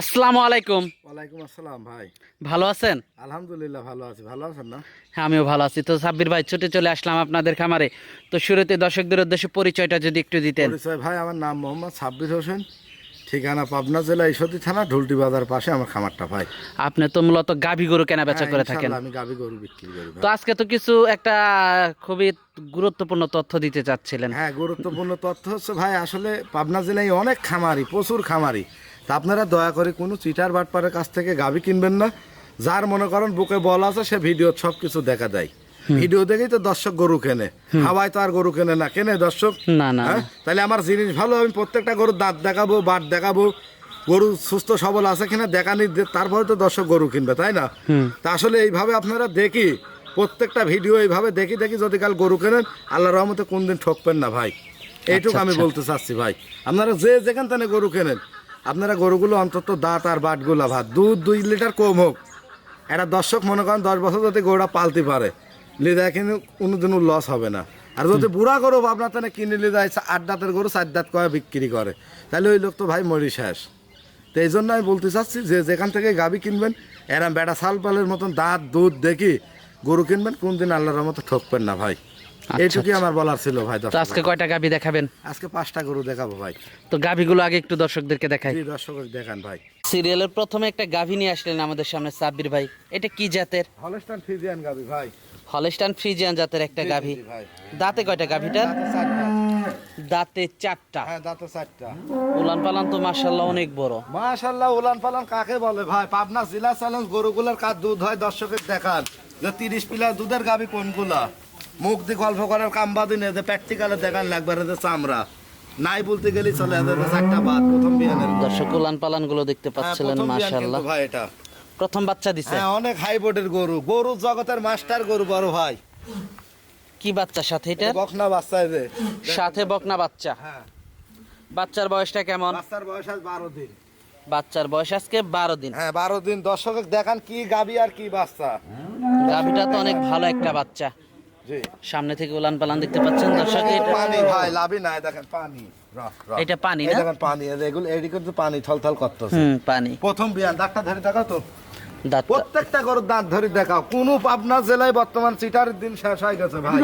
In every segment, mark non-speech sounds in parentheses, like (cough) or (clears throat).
আসসালামু আলাইকুম। ওয়ালাইকুম আসসালাম ভাই। ভালো আছেন? আলহামদুলিল্লাহ ভালো আছি। ভালো আছেন না? হ্যাঁ আমিও ভালো আছি। তো সাব্বির ভাই ছুটে চলে আসলাম আপনাদের খামারে। তো শুরুতে দর্শকদের উদ্দেশ্যে পরিচয়টা যদি একটু দিতেন। পরিচয় ভাই আমার নাম মোহাম্মদ সাব্বির হোসেন। ঠিকানা পাবনা জেলা ঈশ্বরদী থানা ঢুলটি বাজার পাশে আমার খামারটা ভাই। আপনি তো মূলত গাভী গরু কেনা বেচা হ্যাঁ, করে থাকেন। আমি গাবি গরু বিক্রি করি তো আজকে তো কিছু একটা খুবই গুরুত্বপূর্ণ তথ্য দিতে চাচ্ছিলেন। হ্যাঁ গুরুত্বপূর্ণ তথ্য হচ্ছে ভাই আসলে পাবনা জেলায় অনেক খামারি প্রচুর খামারি। তা আপনারা দয়া করে কোনো চিটার বাটপারের কাছ থেকে গাবি কিনবেন না। যার মনে করেন বুকে বল আছে সে ভিডিও সব কিছু দেখা দেয়। ভিডিও দেখেই তো দর্শক গরু কেনে। হাওয়ায় তো আর গরু কেনে না। কেনে দর্শক? না না হ্যাঁ? তাহলে আমার জিনিস ভালো আমি প্রত্যেকটা গরুর দাঁত দেখাবো বাট দেখাবো। গরু সুস্থ সবল আছে কিনা দেখানি দে- তারপরে তো দর্শক গরু কিনবে তাই না? তা আসলে এইভাবে আপনারা দেখি প্রত্যেকটা ভিডিও এইভাবে দেখি দেখি যদি কাল গরু কেনেন আল্লাহ রহমতে কোনদিন ঠকবেন না ভাই। এইটুকু আমি বলতে চাচ্ছি ভাই। আপনারা যে যেখান থেকে গরু কেনেন আপনারা গরুগুলো অন্তত দাঁত আর বাটগুলো ভাত। দুধ দুই লিটার কম হোক। একটা দর্শক মনে করেন দশ বছর যদি গরুটা পালতে পারে। লিদা কিন্তু কোনোদিনও লস হবে না। আর যদি বুড়া গরু আপনার তাহলে কিনে লিদা আট দাঁতের গরু, চার দাঁত করে বিক্রি করে। তাহলে ওই লোক তো ভাই মরি শেষ। তো এই জন্য আমি বলতে চাচ্ছি যে যেখান থেকে গাবি কিনবেন, এরা বেড়া সাল পালের মতন দাঁত, দুধ দেখি গরু কিনবেন, কোনদিন আল্লাহর মতো ঠকবেন না ভাই। এইটুকুই আমার বলার ছিল ভাই তো আজকে কয়টা গাভী দেখাবেন? আজকে পাঁচটা গরু দেখাবো ভাই। তো গাভীগুলো আগে একটু দর্শকদেরকে দেখাই। দর্শক দেখান ভাই। সিরিয়ালের প্রথমে একটা গাভী নিয়ে আসলেন আমাদের সামনে সাব্বির ভাই। এটা কি জাতের? হলস্টান ফিজিয়ান গাবি ভাই। হলস্টান ফ্রিজিয়ান জাতের একটা গাভী দাঁতে কয়টা গাভীটার দাঁতে চারটা। হ্যাঁ দাঁতে চারটা। উলান পালান তো মার্শাল্লাহ অনেক বড়। মাশাল্লাহ উলান পালান কাকে বলে ভাই? পাবনা জেলা চ্যালেঞ্জ গরুগুলার কার দুধ হয়? দর্শকের দেখান যে তিরিশ পিলার দুধের গাবি কোনগুলা? মুখ দিয়ে গল্প করার কাম বাদি নেই প্র্যাকটিক্যালে দেখান লাগবে এদের চামড়া। নাই বলতে গেলেই চলে এদের চারটা বাদ প্রথম বিয়ানের দর্শক উলান পালানগুলো দেখতে হ্যাঁ, পাচ্ছিলেন কিন্তু ভাই এটা। প্রথম বাচ্চা দিছে। হ্যাঁ অনেক হাই বোর্ডের গরু। গরু জগতের মাস্টার গরু বড় ভাই। কি বাচ্চা সাথে এটা? বকনা বাচ্চা এই যে সাথে বকনা বাচ্চা। হ্যাঁ। বাচ্চার বয়সটা কেমন? বাচ্চার বয়স আজ বারো দিন। বাচ্চার বয়স আজকে বারো দিন। হ্যাঁ বারো দিন। দর্শক দেখান কি গাবি আর কি বাচ্চা। গাবিটা তো অনেক ভালো একটা বাচ্চা। সামনে থেকে উলান পালান দেখতে পাচ্ছেন দর্শক এটা পানি ভাই লাভই নাই দেখেন পানি। এটা পানি না? দেখেন পানি এগুলো এদিকে তো পানি থলথল করতেছে। হুম পানি। প্রথম বিয়ান দাঁতটা ধরে দেখাও তো। দাঁত প্রত্যেকটা গরুর দাঁত ধরে দেখাও। কোন পাবনা জেলায় বর্তমান দিন শেষ হয়ে গেছে ভাই।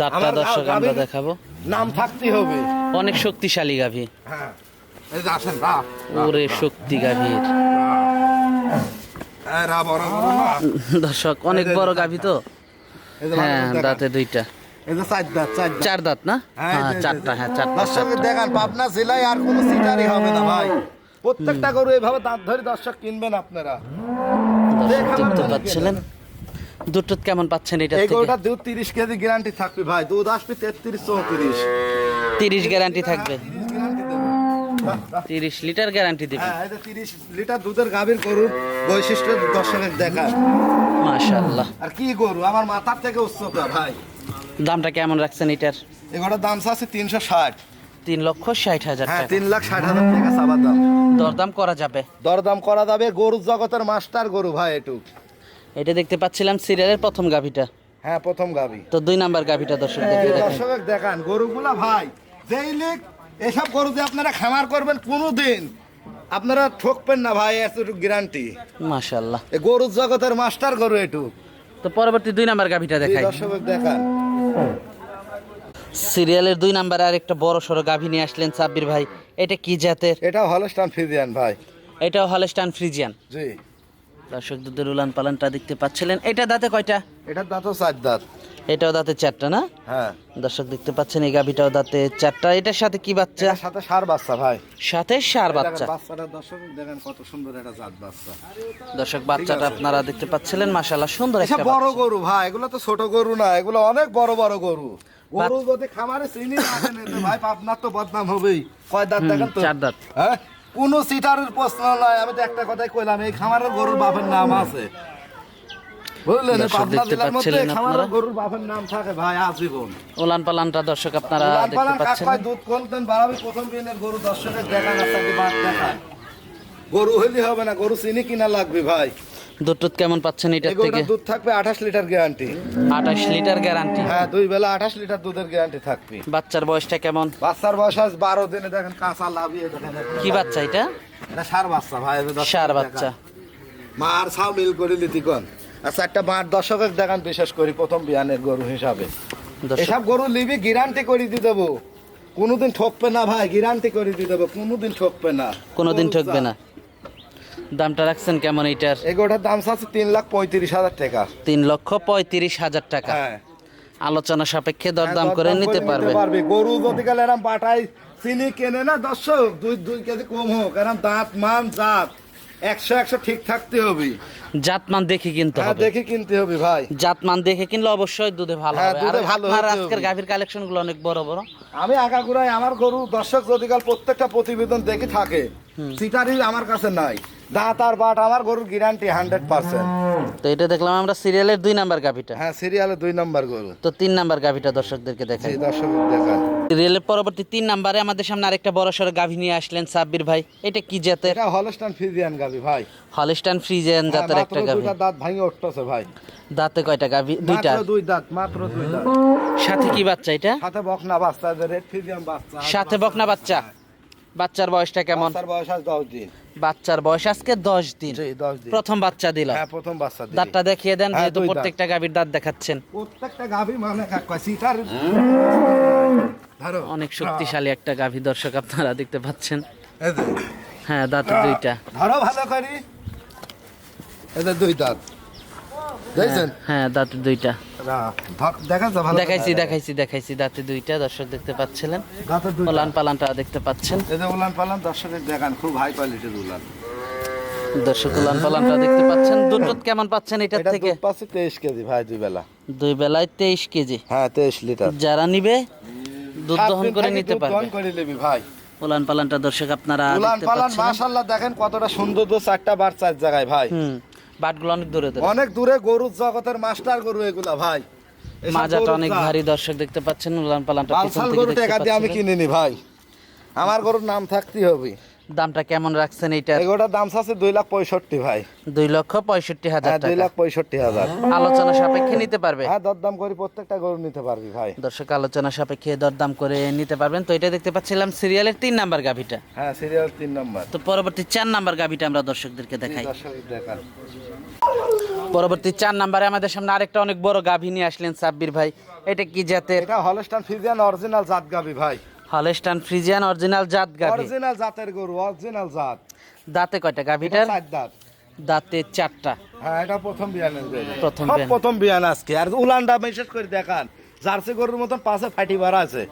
দাঁতটা দর্শক আমরা দেখাবো। নাম থাকতেই হবে। অনেক শক্তিশালী গাভী। হ্যাঁ। এই যে আসেন ওরে শক্তি গাভীর দর্শক অনেক বড় গাভী তো। হ্যাঁ ভালো করে দেখান। দাঁতে দুইটা। চার দাঁত চার দাঁত। চার দাঁত না? হ্যাঁ, হ্যাঁ এই যে, এই চারটা হ্যাঁ চারটা দেখান পাবনা জেলায় আর কোনো সিটারই হবে না ভাই। প্রত্যেকটা গরু এইভাবে দাঁত ধরে দর্শক কিনবেন আপনারা। দেখতে কেমন পাচ্ছেন এটা এই গরুটা দুধ তিরিশ কেজি গ্যারান্টি থাকবে ভাই। দুধ আসবে তেত্রিশ চৌত্রিশ। তিরিশ গ্যারান্টি থাকবে। গ্যারান্টি দেবো। বাহ, বাহ। তিরিশ লিটার গ্যারান্টি দেবে হ্যাঁ লিটার দুধের গাভীর গরুর বৈশিষ্ট্য দর্শকের দেখা মাশাল্লাহ আর কি গরু? আমার মাথার থেকে উচ্চতা ভাই। দামটা কেমন রাখছেন এটার? এগুলোর দাম আছে তিনশো ষাট। তিন লক্ষ ষাট হাজার হ্যাঁ তিন লাখ ষাট হাজার টাকা চাবার দাম। দরদাম করা যাবে। দরদাম করা যাবে গরুর জগতের মাস্টার গরু ভাই এটুক এটা দেখতে পাচ্ছিলাম সিরিয়ালের প্রথম গাভিটা। হ্যাঁ প্রথম গাভী। তো দুই নাম্বার গাভিটা দর্শক দর্শক দেখান গরুগুলা ভাই যেই লিগ এসব গরু দিয়ে আপনারা খামার করবেন কোনো দিন আপনারা ঠকবেন না ভাই এতটুকু গ্যারান্টি মাশাল্লাহ এ গরুর জগতের মাস্টার গরু এটু তো পরবর্তী দুই নাম্বার গাভিটা দেখাই। দর্শক দেখান। সিরিয়ালের দুই নাম্বার আর একটা বড় সড়ো গাভী নিয়ে আসলেন সাব্বির ভাই। এটা কি জাতের? এটা হলস্টান ফ্রিজিয়ান ভাই। এটা হলস্টান ফ্রিজিয়ান জি। দর্শক দুধের উলান পালানটা দেখতে পাচ্ছিলেন। এটা দাঁতে কয়টা? এটার দাঁতও চার দাঁত। এটাও দাঁতে চারটা না? হ্যাঁ। দর্শক দেখতে পাচ্ছেন এই গাভিটাও দাঁতে চারটা। এটার সাথে কি বাচ্চা? সাথে সার বাচ্চা ভাই। সাথে সার বাচ্চা। বাচ্চাটা দর্শক দেখেন কত সুন্দর একটা জাত বাচ্চা। দর্শক বাচ্চাটা আপনারা দেখতে পাচ্ছিলেন মাশাল্লাহ সুন্দর একটা বড় গরু ভাই এগুলো তো ছোট গরু না এগুলো অনেক বড় বড় গরু। গরু যদি খামারে চিনি না ভাই আপনার তো বদনাম হবেই। কয় দাঁত দেখেন তো? চার দাঁত। হ্যাঁ? কোন সিটারের প্রশ্ন নয় আমি তো একটা কথাই কইলাম এই খামারের গরুর বাপের নাম আছে। বুঝলেন? পাবনা জেলার মধ্যে খামারের গরুর বাপের নাম থাকে ভাই আজীবন। ওলান পালানটা দর্শক আপনারা লাল দেখতে পালান পাচ্ছেন। দুধ কোনতেন বাড়াবি প্রথম দিনের গরু দর্শকের বাদ দেখান গরু হইলে হবে না গরু চিনি কিনা লাগবে ভাই? দুধ টুধ কেমন পাচ্ছেন গরুটার থেকে? দুধ থাকবে আঠাশ লিটার গ্যারান্টি আঠাশ লিটার গ্যারান্টি হ্যাঁ দুই বেলা আঠাশ লিটার দুধের গ্যারান্টি থাকবে। বাচ্চার বয়সটা কেমন? বাচ্চার বয়স আজ বারো দিনে দেখেন কাঁচা লাভিয়ে দেখেন। কি বাচ্চা এটা? এটা সার বাচ্চা ভাই সার বাচ্চা। দেখান। মার ছাও মিল করে লিতি কোন? আচ্ছা একটা মার দর্শকের দেখান বিশেষ করি প্রথম বিয়ানের গরু হিসাবে। এসব গরু লিবি গ্যারান্টি করে দিয়ে দেবো। কোনোদিন ঠকবে না ভাই গ্যারান্টি করে দিয়ে দেবো। কোনোদিন ঠকবে না। কোনোদিন ঠকবে না। দামটা রাখছেন কেমন এইটার? এই গরুটার দাম আছে তিন লাখ পঁয়ত্রিশ হাজার টাকা। তিন লক্ষ পঁয়ত্রিশ হাজার টাকা। হ্যাঁ। আলোচনা সাপেক্ষে দরদাম হ্যাঁ, করে নিতে পারবে। গরু যদি গেলে এরম পাঠাই চিনি কেনে না দর্শক দুই দুই কেজি কম হোক এরম দাঁত মান জাত একশো একশো ঠিক থাকতে হবে। জাতমান দেখে কিনতে হ্যাঁ হবে। দেখে কিনতে হবে ভাই। জাতমান দেখে কিনলে অবশ্যই দুধে ভালো হবে। দুধে আর ভালো হতে আজকের গাভীর কালেকশনগুলো অনেক বড় বড়। আমি আগাগুড়াই আমার গরু দর্শক যদি কাল প্রত্যেকটা প্রতিবেদন দেখে থাকে সিটারি আমার কাছে নাই। দাঁত আর বাট আমার গরুর গ্যারান্টি হান্ড্রেড পার্সেন্ট তো এটা দেখলাম আমরা সিরিয়ালের দুই নাম্বার গাভীটা। হ্যাঁ সিরিয়ালে দুই নম্বর গরু। তো তিন নাম্বার গাভীটা দর্শকদেরকে দেখাই। এই দর্শক দেখান। সিরিয়ালের পরবর্তী তিন নাম্বারে আমাদের সামনে আরেকটা বড় সড়ো গাভী নিয়ে আসলেন সাব্বির ভাই। এটা কি জাতের? এটা হলস্টান ফিজিয়ান গাবি ভাই। হলিস্টান ফ্রিজিয়ান জাতের হ্যাঁ, একটা গাভী। দাঁত ভাঙে উঠতেছে ভাই। দাঁতে কয়টা গাভী? দুইটা? দুই দাঁত মাত্র দুই দাঁত। সাথে কি বাচ্চা এটা? সাথে বকনা বাচ্চা রেড ফিজিয়াম বাচ্চা। সাথে বকনা বাচ্চা। বাচ্চার বয়সটা কেমন? বাচ্চার বয়স আজ দশ দিন। বাচ্চার বয়স। আজকে দশ দিন। প্রথম বাচ্চা দিল। হ্যাঁ প্রথম বাচ্চা দাঁতটা দেখিয়ে দেন হ্যাঁ, যেহেতু প্রত্যেকটা গাভীর দাঁত দেখাচ্ছেন। প্রত্যেকটা গাভী মানে অনেক শক্তিশালী একটা গাভী দর্শক আপনারা দেখতে পাচ্ছেন। হ্যাঁ দাঁত দুইটা। ধরো ভালো করি। এদের দুই দাঁত। দেখছেন? হ্যাঁ দাঁত দুইটা। দেখা যা ভালো দেখাইছি দেখাইছি দেখাইছি দাঁতে দুইটা দর্শক দেখতে পাচ্ছিলেন। দাঁতের পালানটা দেখতে পাচ্ছেন। এই যে উলান পালান দর্শকের দেখান খুব হাই কোয়ালিটির উলান দর্শক উলান পালানটা দেখতে পাচ্ছেন। দুধ কেমন পাচ্ছেন এটার থেকে? পাচ্ছে তেইশ কেজি ভাই দুই বেলা। দুই বেলায় তেইশ কেজি। হ্যাঁ তেইশ লিটার। যারা নিবে দুধ দহন করে নিতে দুধ পারবে। দহন করে নিবি ভাই। উলান পালানটা দর্শক আপনারা উলান পালান দেখেন কতটা সুন্দর তো চারটা বার চার জায়গায় ভাই। বাটগুলো অনেক দূরে দূরে অনেক দূরে গরুর জগতের মাস্টার গরু এগুলা ভাই। মাজাটা অনেক ভারী দর্শক দেখতে পাচ্ছেন উলান পালানটা পিছন থেকে দেখতে টাকা আমি পাচ্ছেন কিনিনি ভাই। আমার গরুর নাম থাকতেই হবে। দামটা কেমন রাখছেন এইটা? এগোটার দাম আছে দুই লাখ পঁয়ষট্টি ভাই। দুই লক্ষ পঁয়ষট্টি হাজার হ্যাঁ দুই লাখ পঁয়ষট্টি হাজার। আলোচনা সাপেক্ষে নিতে পারবে? হ্যাঁ দরদাম করে প্রত্যেকটা গরু নিতে পারবি ভাই। দর্শক আলোচনা সাপেক্ষে দরদাম করে নিতে পারবেন। তো এটা দেখতে পাচ্ছিলাম সিরিয়ালের তিন নাম্বার গাভিটা। হ্যাঁ সিরিয়াল তিন নম্বর। তো পরবর্তী চার নাম্বার গাভিটা আমরা দর্শকদেরকে দেখাই। পরবর্তী চার নাম্বারে আমাদের সামনে আরেকটা অনেক বড় গাভী নিয়ে আসলেন সাব্বির ভাই। এটা কি জাতের? এটা হলস্টান ফিজিয়ান অরিজিনাল জাত গাবি ভাই। হলেস্টান ফ্রিজিয়ান অরিজিনাল জাত গাভী। অরিজিনাল জাতের গরু অরিজিনাল জাত। দাঁতে কয়টা গাভীটার চার দাঁত। দাঁতে চারটা। হ্যাঁ এটা প্রথম বিয়ানের গরু প্রথম বিয়ান। প্রথম বিয়ান আজকে। আর উলানটা বিশেষ করে দেখান জার্সি গরুর মতন পাশে ফাটি বাড়া আছে।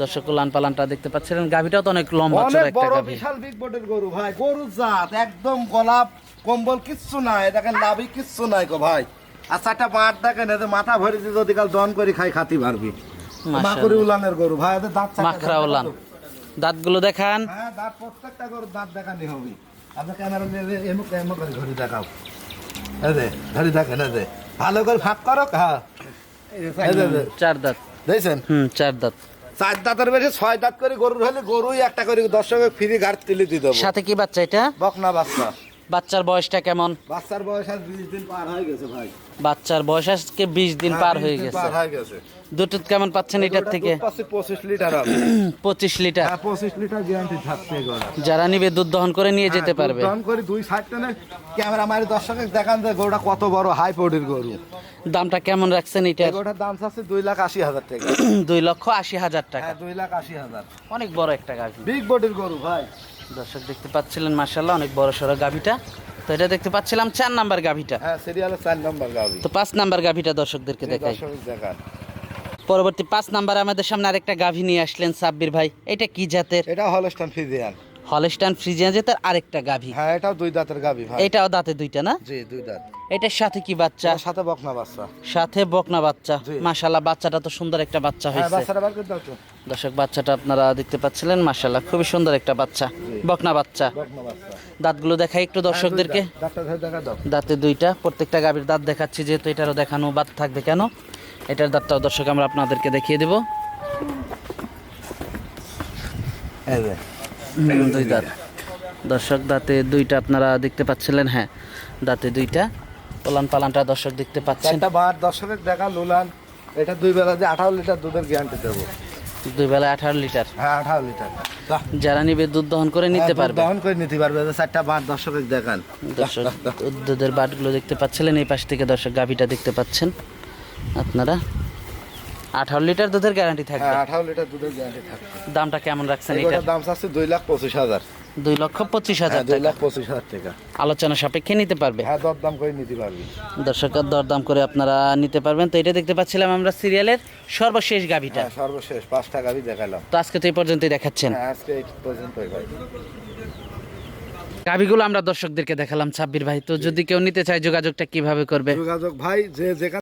দর্শক উলান পালানটা দেখতে পাচ্ছিলেন। গাভীটাও তো অনেক লম্বা অনেক একটা বড় বিশাল বিগ বডির গরু ভাই। গরু জাত একদম গোলাপ কম্বল কিচ্ছু নাই। দেখেন লাভি কিচ্ছু নাই গো ভাই। আর চারটা মাঠ দেখেন মাথা ভরে যদি কাল দন করে খাই খাতি পারবি মাকুরি উলানের গরু। ভাই এদের দাঁত মাখরা উলান। দাঁতগুলো দেখান। হ্যাঁ দাঁত প্রত্যেকটা গরুর দাঁত দেখানি হবে। আপনি ক্যামেরা নিয়ে এমুক এমুক করে ঘড়ি দেখাও। যে ঘড়ি দেখেন যে। ভালো করে ফাঁক করো হ্যাঁ। চার দাঁত। দেখছেন? হুম চার দাঁত। চার দাঁতের বেশি ছয় দাঁত করে গরুর হলে গরুই একটা করে দর্শকের ফ্রি গাড় তুলে দিয়ে দেবো। সাথে কি বাচ্চা এটা? বকনা বাচ্চা। বাচ্চার বয়সটা কেমন? বাচ্চার বয়স আজ বিশ দিন পার হয়ে গেছে ভাই। বাচ্চার বয়স আজকে বিশ দিন হ্যাঁ, পার হয়ে গেছে। পার হয়ে গেছে। দুধ কেমন পাচ্ছেন এটার থেকে? পঁচিশ লিটার হবে (clears throat) পঁচিশ লিটার। হ্যাঁ পঁচিশ লিটার গ্যারান্টি থাকছে যারা নিবে দুধ দহন করে নিয়ে যেতে হ্যাঁ, পারবে। দহন করে দুই সাইড টেনে ক্যামেরা মারি দর্শকের দেখান যে গরুটা কত বড় হাই পডির গরু। দামটা কেমন রাখছেন এটার? গরুটার দাম আছে দুই লাখ আশি হাজার টাকা। (clears throat) দুই লক্ষ আশি হাজার টাকা। হ্যাঁ দুই লাখ আশি হাজার। অনেক বড় একটা গাভী। বিগ বডির গরু ভাই। দর্শক দেখতে পাচ্ছিলেন মার্শাল্লাহ অনেক বড় সড়ো গাভীটা। তো এটা দেখতে পাচ্ছিলাম চার নাম্বার গাভীটা। হ্যাঁ চার নম্বর তো পাঁচ নাম্বার গাভীটা দর্শকদেরকে দেখাই। পরবর্তী পাঁচ নাম্বার আমাদের সামনে আরেকটা গাভী নিয়ে আসলেন সাব্বির ভাই। এটা কি জাতের? এটা হলস্টান ফিজিয়ান হলস্টান ফ্রিজিয়ান জাতের আরেকটা গাভী। হ্যাঁ এটাও দুই দাঁতের গাবি ভাই। এটাও দাঁতে দুইটা না? জি দুই দাঁত। এটার সাথে কি বাচ্চা? সাথে বকনা বাচ্চা। সাথে বকনা বাচ্চা। জি। মাশাল্লাহ বাচ্চাটা তো সুন্দর একটা বাচ্চা হ্যাঁ হয়েছে। বাচ্চাটা বার করে দাও তো। দর্শক বাচ্চাটা আপনারা দেখতে পাচ্ছিলেন মাশাল্লাহ খুবই সুন্দর একটা বাচ্চা বকনা বাচ্চা। দাঁতগুলো দেখাই একটু দর্শকদেরকে। দাঁতে দুইটা প্রত্যেকটা গাভীর দাঁত দেখাচ্ছি যেহেতু এটারও দেখানো বাদ থাকবে কেন? এটার দাঁতটাও দর্শক আমরা আপনাদেরকে দেখিয়ে দেব। দুই দাঁত। দর্শক দাঁতে দুইটা আপনারা দেখতে পাচ্ছিলেন হ্যাঁ দাঁতে দুইটা। পোলান পালানটা দর্শক দেখতে পাচ্ছেন। বার দর্শকের দেখা লুলান এটা দুই বেলা যে আঠারো লিটার দুধের গ্যারান্টি দেবো। দুই বেলা আঠারো লিটার। হ্যাঁ আঠারো লিটার। যারা নিবে দুধ দহন করে নিতে হ্যাঁ, পারবে। দহন করে নিতে পারবে। চারটা বার দর্শকের দেখান। দর্শক দুধের বাটগুলো দেখতে পাচ্ছিলেন এই পাশ থেকে দর্শক গাভিটা দেখতে পাচ্ছেন। আপনারা আঠারো লিটার দুধের গ্যারান্টি থাকবে। হ্যাঁ আঠারো লিটার দুধের গ্যারান্টি থাকবে। দামটা কেমন রাখছেন এটা দাম আছে দুই লাখ পঁচিশ হাজার। দুই লক্ষ পঁচিশ হাজার হ্যাঁ দুই লাখ পঁচিশ হাজার টাকা। আলোচনা সাপেক্ষে নিতে পারবে। হ্যাঁ দর দাম করে নিতে পারবি। দর্শকের দরদাম করে আপনারা নিতে পারবেন। তো এটা দেখতে পাচ্ছিলাম আমরা সিরিয়ালের সর্বশেষ গাভিটা। হ্যাঁ সর্বশেষ পাঁচ টাকা আমি দেখালাম। তো আজকে তো এই পর্যন্তই দেখাচ্ছেন। হ্যাঁ আজকে এই পর্যন্তই ভাই। গাভিগুলো আমরা দর্শকদেরকে দেখালাম ছাব্বির ভাই। তো যদি কেউ নিতে চায় যোগাযোগটা কীভাবে করবে? যোগাযোগ ভাই যে যেখানে